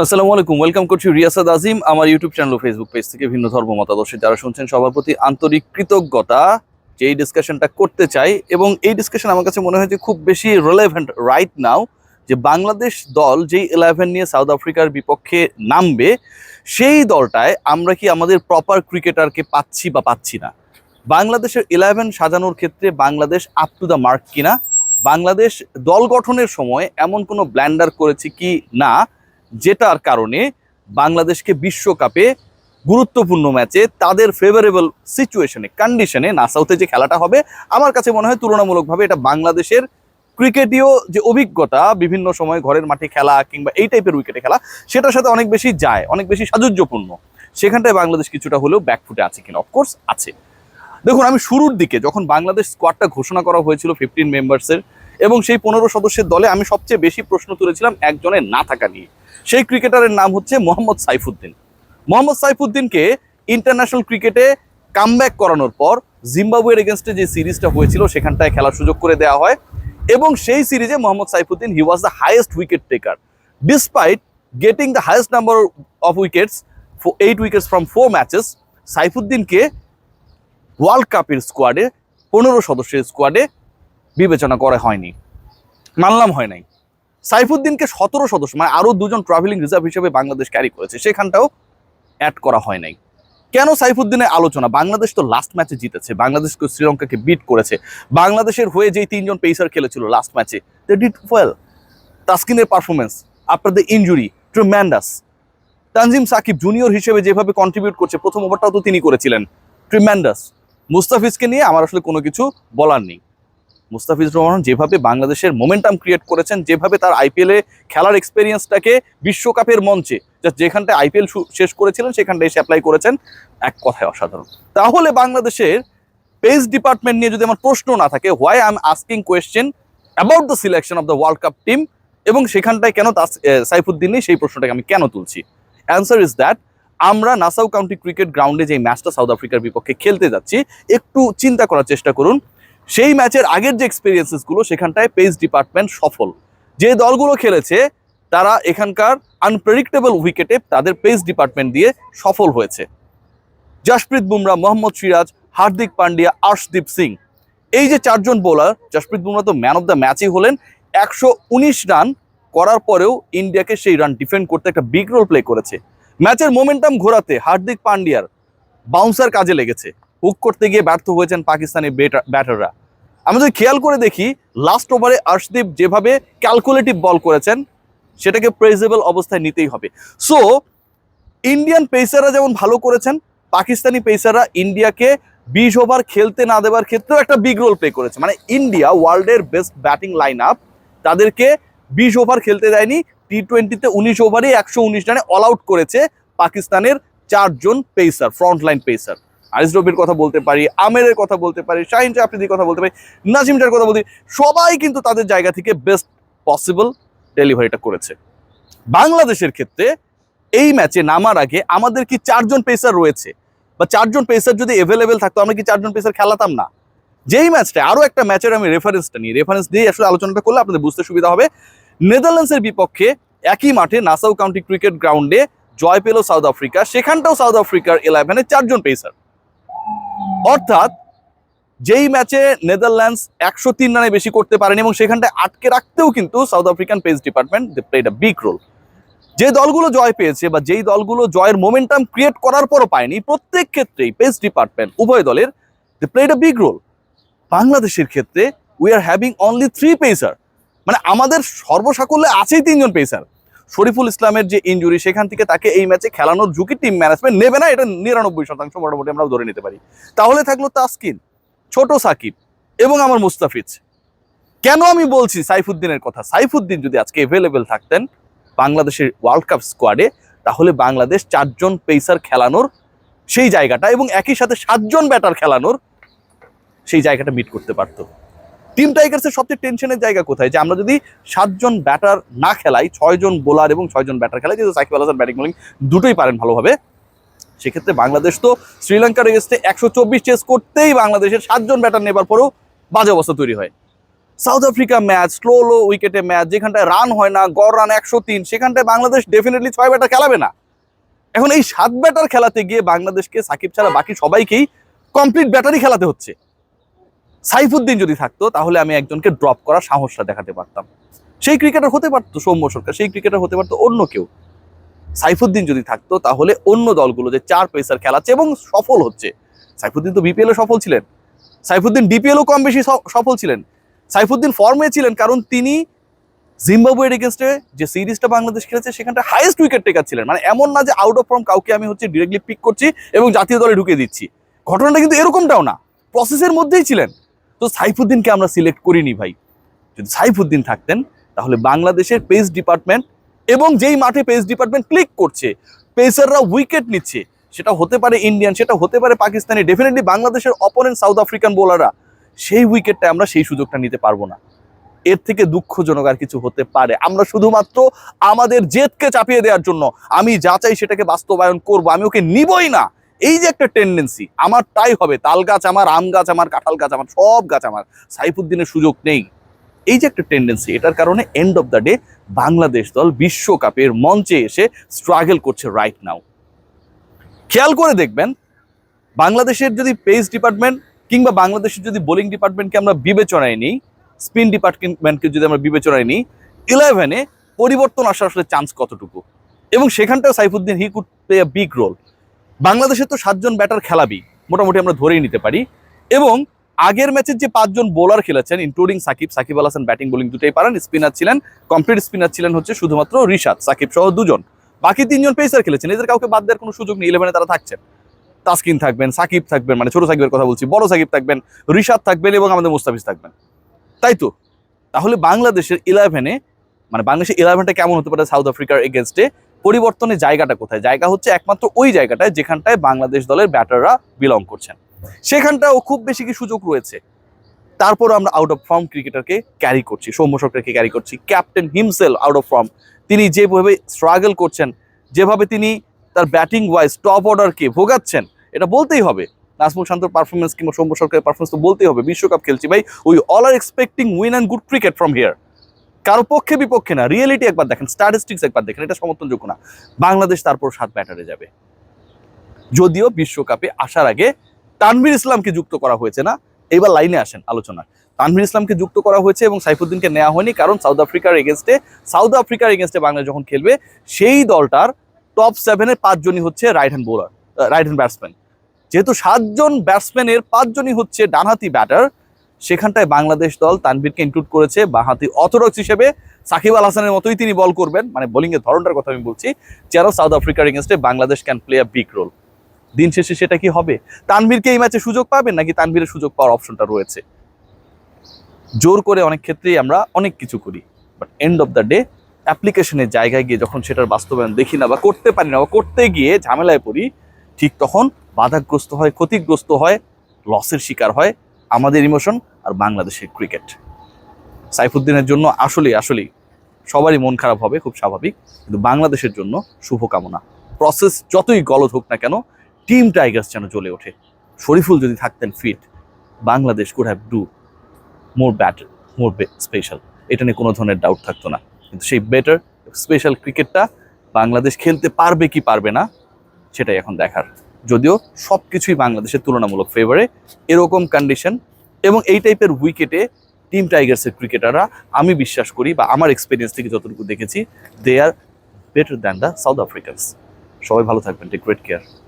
আসসালামু আলাইকুম ওয়েলকাম করছি রিয়াসাদ আজিম, আমার ইউটিউব চ্যানেল ও ফেসবুক পেজ থেকে ভিন্ন ধর্ম মতাদর্শী। যারা শুনছেন সবার প্রতি আন্তরিক কৃতজ্ঞতা যে এই ডিসকাশনটা করতে চাই, এবং এই ডিসকাশন আমার কাছে মনে হয় যে খুব বেশি রিলেভেন্ট রাইট নাও যে বাংলাদেশ দল যেই ইলেভেন নিয়ে সাউথ আফ্রিকার বিপক্ষে নামবে, সেই দলটায় আমরা কি আমাদের প্রপার ক্রিকেটারকে পাচ্ছি বা পাচ্ছি না? বাংলাদেশের ইলেভেন সাজানোর ক্ষেত্রে Bangladesh up to the mark কিনা? বাংলাদেশ দল গঠনের সময় এমন কোনো ব্ল্যান্ডার করেছে কি না? যেটার কারণে বাংলাদেশকে বিশ্বকাপে গুরুত্বপূর্ণ ম্যাচে তাদের ফেভারেবল সিচুয়েশনে কন্ডিশনে নাসাউতে যে খেলাটা হবে, আমার কাছে মনে হয় তুলনামূলকভাবে এটা বাংলাদেশের ক্রিকেটীয় যে অভিজ্ঞতা, বিভিন্ন সময় ঘরের মাঠে খেলা কিংবা এই টাইপের উইকেটে খেলা, সেটার সাথে অনেক বেশি যায়, অনেক বেশি সাজুজ্যপূর্ণ সেখানটায় বাংলাদেশ কিছুটা হলেও ব্যাকফুটে আছে কিনা? অফকোর্স আছে। দেখুন, আমি শুরুর দিকে যখন বাংলাদেশ স্কোয়াডটা ঘোষণা করা হয়েছিল ফিফটিন মেম্বার্সের এবং সেই পনেরো সদস্যের দলে আমি সবচেয়ে বেশি প্রশ্ন তুলেছিলাম একজনের না থাকা নিয়ে। সেই ক্রিকেটারের নাম হচ্ছে মোহাম্মদ সাইফুদ্দিন। মোহাম্মদ সাইফুদ্দিনকে ইন্টারন্যাশনাল ক্রিকেটে কামব্যাক করানোর পর জিম্বাবুয়ের এগেনস্টে যে সিরিজটা হয়েছিল, সেখানটায় খেলার সুযোগ করে দেওয়া হয় এবং সেই সিরিজে Mohammad Saifuddin he was the highest wicket taker despite getting the highest number of wickets eight wickets from four matches সাইফুদ্দিনকে world কাপের স্কোয়াডে পনেরো সদস্যের স্কোয়াডে বিবেচনা করা হয়নি। মানলাম হয় নাই। সাইফুদ্দিনকে সতেরো সদস্য মানে আরও দুজন ট্রাভেলিং রিজার্ভ হিসেবে বাংলাদেশ ক্যারি করেছে, সেখানটাও অ্যাড করা হয় নাই। কেন সাইফুদ্দিনের আলোচনা? বাংলাদেশ তো লাস্ট ম্যাচে জিতেছে বাংলাদেশকে শ্রীলঙ্কাকে বিট করেছে। বাংলাদেশের হয়ে যেই তিনজন পেসার খেলেছিল লাস্ট ম্যাচে they did well তাসকিনের performance after the injury tremendous Tanzim Sakib junior হিসেবে যেভাবে কন্ট্রিবিউট করছে, প্রথম ওভারটাও তো তিনি করেছিলেন। ট্রিম্যান্ডাস মুস্তাফিজকে নিয়ে আমার আসলে কোনো কিছু বলার নেই। মুস্তাফিজ রহমান যেভাবে বাংলাদেশের মোমেন্টাম ক্রিয়েট করেছেন যেভাবে তার আইপিএলে খেলার এক্সপেরিয়েন্সটাকে বিশ্বকাপের মঞ্চে যেখানটায় আইপিএল শেষ করেছিলেন সেখানটায় এসে অ্যাপ্লাই করেছেন এক কথায় অসাধারণ। তাহলে বাংলাদেশের পেস ডিপার্টমেন্ট নিয়ে যদি আমার প্রশ্ন না থাকে why I am asking question about the selection of the world cup team এবং সেখানটায় কেন তাস- এ, সাইফুদ্দিন সেই প্রশ্নটাকে আমি কেন তুলছি? অ্যান্সার ইজ দ্যাট আমরা নাসাউ কাউন্টি ক্রিকেট গ্রাউন্ডে যে ম্যাচটা সাউথ আফ্রিকার বিপক্ষে খেলতে যাচ্ছি একটু চিন্তা করার চেষ্টা করুন সেই ম্যাচের আগের যে এক্সপিরিয়েন্সেসগুলো সেখানটায় পেস ডিপার্টমেন্ট সফল। যে দলগুলো খেলেছে, তারা এখানকার আনপ্রেডিক্টেবল উইকেটে তাদের পেস ডিপার্টমেন্ট দিয়ে সফল হয়েছে। জাসপ্রীত বুমরা, মোহাম্মদ সিরাজ, হার্দিক পান্ডিয়া, আর্শদীপ সিং। এই যে চারজন বোলার জাসপ্রীত বুমরা তো ম্যান অফ দ্য ম্যাচই হলেন। একশো উনিশ রান করার পরেও ইন্ডিয়াকে সেই রান ডিফেন্ড করতে একটা বিগ রোল প্লে করেছে। ম্যাচের মোমেন্টাম ঘোরাতে হার্দিক পান্ডিয়ার বাউন্সার কাজে লেগেছে। হুক করতে গিয়ে ব্যর্থ হয়েছেন পাকিস্তানি ব্যাটাররা আমরা যদি খেয়াল করে দেখি লাস্ট ওভারে আর্শদীপ যেভাবে ক্যালকুলেটিভ বল করেছেন, সেটাকে প্রেজেবল অবস্থায় নিতেই হবে। সো ইন্ডিয়ান পেসাররা যেমন ভালো করেছেন, পাকিস্তানি পেসাররা ইন্ডিয়াকে বিশ ওভার খেলতে না দেওয়ার ক্ষেত্রেও একটা বিগ রোল প্লে করেছে। মানে ইন্ডিয়া ওয়ার্ল্ডের বেস্ট ব্যাটিং লাইন আপ তাদেরকে বিশ ওভার খেলতে দেয়নি টি টোয়েন্টিতে উনিশ ওভারে একশো উনিশ রানে অল আউট করেছে পাকিস্তানের চারজন পেসার ফ্রন্ট লাইন পেসার আরিস কথা বলতে পারি, আমেরের কথা বলতে পারি, শাহিন আফ্রিদির কথা বলতে পারি, নাজিমটার কথা বলতে সবাই কিন্তু তাদের জায়গা থেকে বেস্ট পসিবল ডেলিভারিটা করেছে। বাংলাদেশের ক্ষেত্রে এই ম্যাচে নামার আগে আমাদের কি চারজন পেসার রয়েছে? বা চারজন পেসার যদি অ্যাভেলেবেল থাকতো, আমরা কি চারজন পেসার খেলাতাম না? যেই ম্যাচটা আরও একটা ম্যাচের আমি রেফারেন্সটা নিই। রেফারেন্স দিয়ে আসলে আলোচনাটা করলে আপনাদের বুঝতে সুবিধা হবে। নেদারল্যান্ডসের বিপক্ষে একই মাঠে নাসাউ কাউন্টি ক্রিকেট গ্রাউন্ডে জয় পেল সাউথ আফ্রিকা সেখানটাও সাউথ আফ্রিকার ইলেভেনে চারজন পেসার অর্থাৎ যেই ম্যাচে নেদারল্যান্ডস একশো তিন রানে বেশি করতে পারেনি এবং সেখানটায় আটকে রাখতেও কিন্তু South African pace department played a big role যে দলগুলো জয় পেয়েছে বা যেই দলগুলো জয়ের মোমেন্টাম ক্রিয়েট করার পরও পায়নি, প্রত্যেক ক্ষেত্রেই পেস ডিপার্টমেন্ট উভয় দলের they played a big role বাংলাদেশের ক্ষেত্রে we are having only three pacer মানে আমাদের সর্বসাকল্যে আছেই তিনজন পেসার শরীফুল ইসলামের যে ইনজুরি সেখান থেকে তাকে এই ম্যাচে খেলানোর ঝুঁকি টিম ম্যানেজমেন্ট নেবে না। এটা নিরানব্বই শতাংশ মোটামুটি আমরা ধরে নিতে পারি। তাহলে থাকল তাসকিন, ছোট সাকিব এবং আমার মুস্তাফিজ। কেন আমি বলছি সাইফুদ্দিনের কথা? সাইফুদ্দিন যদি আজকে অ্যাভেলেবেল থাকতেন বাংলাদেশের ওয়ার্ল্ড কাপ স্কোয়াডে তাহলে বাংলাদেশ চারজন পেসার খেলানোর সেই জায়গাটা এবং একই সাথে সাতজন ব্যাটার খেলানোর সেই জায়গাটা মিট করতে পারতো। টিম টাইগার্সের সবচেয়ে টেনশনের জায়গা কোথায়? যে আমরা যদি সাতজন ব্যাটার না খেলাই, ছয়জন বোলার এবং ছয়জন ব্যাটার খেলাই, যেহেতু সাকিব আল হাসান ব্যাটিং বোলিং দুটোই পারেন ভালোভাবে, সেক্ষেত্রে বাংলাদেশ তো শ্রীলঙ্কার এগেস্টে একশো চব্বিশ চেস করতেই বাংলাদেশের সাতজন ব্যাটার নেবার পরেও বাজে অবস্থা তৈরি হয়। South Africa match slow low উইকেটে ম্যাচ যেখানটায় রান হয় না, গড় রান একশো তিন, সেখানটায় বাংলাদেশ ডেফিনেটলি ছয় ব্যাটার খেলাবে না। এখন এই সাত ব্যাটার খেলাতে গিয়ে বাংলাদেশকে সাকিব ছাড়া বাকি সবাইকেই কমপ্লিট ব্যাটারি খেলাতে হচ্ছে। সাইফুদ্দিন যদি থাকতো, তাহলে আমি একজনকে ড্রপ করার সাহসটা দেখাতে পারতাম। সেই ক্রিকেটার হতে পারতো সৌম্য সরকার, সেই ক্রিকেটার হতে পারতো অন্য কেউ। সাইফুদ্দিন যদি থাকতো, তাহলে অন্য দলগুলো যে চার পেসার খেলাচ্ছে এবং সফল হচ্ছে। সাইফুদ্দিন তো বিপিএল সফল ছিলেন। সাইফুদ্দিন ডিপিএলও কম বেশি সফল ছিলেন। সাইফুদ্দিন ফর্মে ছিলেন কারণ তিনি জিম্বাবুয়ের এগেনস্টে যে সিরিজটা বাংলাদেশ খেলেছে, সেখানটা হাইয়েস্ট উইকেট টেকার ছিলেন। মানে এমন না যে আউট অফ ফর্ম কাউকে আমি হচ্ছে ডিরেক্টলি পিক করছি এবং জাতীয় দলে ঢুকে দিচ্ছি। ঘটনাটা কিন্তু এরকমটাও না। প্রসেসের মধ্যেই ছিলেন। তো সাইফুদ্দিনকে আমরা সিলেক্ট করিনি ভাই। যদি সাইফুদ্দিন থাকতেন, তাহলে বাংলাদেশের পেস ডিপার্টমেন্ট এবং যেই মাঠে পেস ডিপার্টমেন্ট ক্লিক করছে পেসাররা উইকেট নিচ্ছে, সেটা হতে পারে ইন্ডিয়ান, সেটা হতে পারে পাকিস্তানি ডেফিনেটলি বাংলাদেশের অপোনেন্ট সাউথ আফ্রিকান বোলাররা সেই উইকেটটা আমরা সেই সুযোগটা নিতে পারব না। এর থেকে দুঃখজনক আর কিছু হতে পারে। আমরা শুধুমাত্র আমাদের জেদকে চাপিয়ে দেওয়ার জন্য আমি যা চাই সেটাকে বাস্তবায়ন করব, আমি ওকে নিবই না। এই যে একটা টেন্ডেন্সি আমার তাই হবে, তাল গাছ আমার, আম গাছ আমার, কাঁঠাল গাছ আমার, সব গাছ আমার, সাইফুদ্দিনের সুযোগ নেই। এই যে একটা টেন্ডেন্সি এটার কারণে end of the day Bangladesh দল বিশ্বকাপের মঞ্চে এসে স্ট্রাগল করছে রাইট নাও খেয়াল করে দেখবেন, বাংলাদেশের যদি পেস ডিপার্টমেন্ট কিংবা বাংলাদেশের যদি বোলিং ডিপার্টমেন্টকে আমরা বিবেচনায় নিই স্পিন ডিপার্টমেন্টকে যদি আমরা বিবেচনায় নিই ইলেভেনে পরিবর্তন আসার আসলে চান্স কতটুকু? এবং সেখানটাও Saifuddin he could play a big role বাংলাদেশের তো সাতজন ব্যাটার খেলাবি, মোটামুটি আমরা ধরেই নিতে পারি। এবং আগের ম্যাচের যে পাঁচজন বোলার খেলেছেন including Sakib Sakib Al Hasan batting bowling দুটোই পারেন স্পিনার ছিলেন কমপ্লিট স্পিনার ছিলেন হচ্ছে শুধুমাত্র রিশাদ, সাকিব সহ দুজন। বাকি তিনজন পেসার খেলেছেন, এদের কাউকে বাদ দেওয়ার কোনো সুযোগ নেই ইলেভেনে তারা থাকছেন। তাসকিন থাকবেন, সাকিব থাকবেন মানে ছোট সাকিবের কথা বলছি, বড় সাকিব থাকবেন, রিশাদ থাকবেন এবং আমাদের মুস্তাফিজ থাকবেন। তাই তো? তাহলে বাংলাদেশের ইলেভেনে মানে বাংলাদেশের ইলেভেনটা কেমন হতে পারে সাউথ আফ্রিকার এগেনস্টে পরিবর্তনের জায়গাটা কোথায়? জায়গা হচ্ছে একমাত্র ওই জায়গাটায় যেখানটায় বাংলাদেশ দলের ব্যাটাররা বিলং করছেন। সেখানটাও খুব বেশি কি সুযোগ রয়েছে। তারপর আমরা আউট অফ ফর্ম ক্রিকেটারকে ক্যারি করছি, সৌম্য সরকারকে ক্যারি করছি। Captain himself out of form তিনি যেভাবে স্ট্রাগল করছেন, যেভাবে তিনি তার ব্যাটিং ওয়াইজ টপ অর্ডারকে ভোগাচ্ছেন, এটা বলতেই হবে। নাজমুল শান্তর পারফরমেন্স কিংবা সৌম্য সরকারের পারফরমেন্স তো বলতেই হবে। বিশ্বকাপ খেলছি ভাই we all are expecting win and good cricket from here কারও পক্ষে বিপক্ষে না রিয়েলিটি একবার দেখেন স্ট্যাটিস্টিক্স একবার দেখেন, এটা সমর্থনযোগ্য না। বাংলাদেশ তারপর সাত ব্যাটারে যাবে। যদিও বিশ্বকাপে আসার আগে তানভীর ইসলামকে যুক্ত করা হয়েছে না, এবার লাইনে আসেন আলোচনা। তানভীর ইসলামকে যুক্ত করা হয়েছে এবং সাইফুদ্দিনকে নেওয়া হয়নি, কারণ সাউথ আফ্রিকার এগেনস্টে সাউথ আফ্রিকার এগেনস্টে বাংলা যখন খেলবে, সেই দলটার টপ সেভেনের পাঁচজনই হচ্ছে right hand bowler right hand batsman যেহেতু সাতজন ব্যাটসম্যানের পাঁচজনই হচ্ছে ডানহাতি ব্যাটার সেখানটায় বাংলাদেশ দল তানভীরকে ইনক্লুড করেছে বাঁহাতি অথরক্স হিসেবে। সাকিব আল হাসানের মতোই তিনি বল করবেন। মানে বোলিংয়ের ধরনটার কথা আমি বলছি। যেন সাউথ আফ্রিকার এগেনস্টে Bangladesh can play a big role দিন শেষে সেটা কি হবে? তানভীরকে এই ম্যাচে সুযোগ পাবেন নাকি তানভীরের সুযোগ পাওয়ার অপশনটা রয়েছে? জোর করে অনেক ক্ষেত্রেই আমরা অনেক কিছু করি। But end of the day অ্যাপ্লিকেশনের জায়গায় গিয়ে যখন সেটার বাস্তবায়ন দেখি না বা করতে পারি না বা করতে গিয়ে ঝামেলায় পড়ি, ঠিক তখন বাধাগ্রস্ত হয়, ক্ষতিগ্রস্ত হয় লসের শিকার হয়। আমাদের ইমোশন আর বাংলাদেশের ক্রিকেট সাইফুদ্দিনের জন্য আসলেই আসলেই সবারই মন খারাপ হবে, খুব স্বাভাবিক। কিন্তু বাংলাদেশের জন্য শুভকামনা। প্রসেস যতই গলদ হোক না কেন টিম টাইগার্স যেন জ্বলে ওঠে। শরীফুল যদি থাকতেন fit Bangladesh could have do more batter more special এটা নিয়ে কোনো ধরনের ডাউট থাকতো না। কিন্তু সেই বেটার স্পেশাল ক্রিকেটটা বাংলাদেশ খেলতে পারবে কি পারবে না, সেটাই এখন দেখার। যদিও সব কিছুই বাংলাদেশের তুলনামূলক ফেভারে এরকম কন্ডিশন এবং এই টাইপের উইকেটে টিম টাইগার্সের ক্রিকেটাররা আমি বিশ্বাস করি বা আমার এক্সপিরিয়েন্স থেকে যতটুকু দেখেছি they are better than the South Africans সবাই ভালো থাকবেন টেক গ্রেট কেয়ার